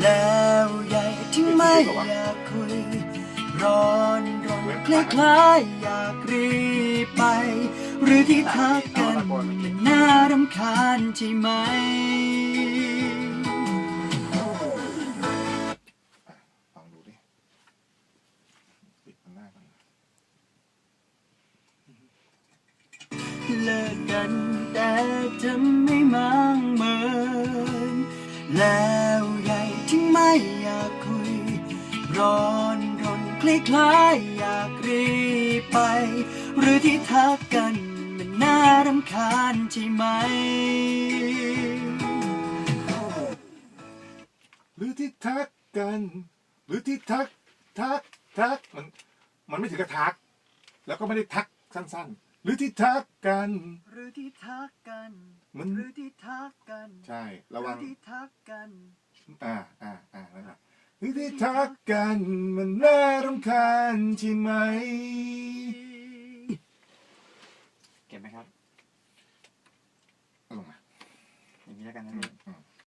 แล้วใหญ่ที่ไม่อยากคุย ร้อนรนคล้ายๆอยากรีบไป หรือที่ทักกันมันน่ารำคาญใช่ไหม ลองดูดิปิดมันหน้าก่อน เลิกกัน ที่ไม่อยากคุย ร้อนรนคล้ายๆอยากรีบไป หรือที่ทักกันมันน่ารำคาญใช่ไหม หรือที่ทักกัน หรือที่ทักทักทักมันมันไม่ถึงกับทัก แล้วก็ไม่ได้ทักสั้นๆ หรือที่ทักกัน หรือที่ทักกัน มัน หรือที่ทักกัน ใช่ ระวังหอที่ทักกัน อ่าอ่าอ่านั่นแหละหรือที่ทักกันมันน่ารำคาญใช่ไหม เก็บไหมครับเอาลงมาอย่างนี้แล้วกันนะพี่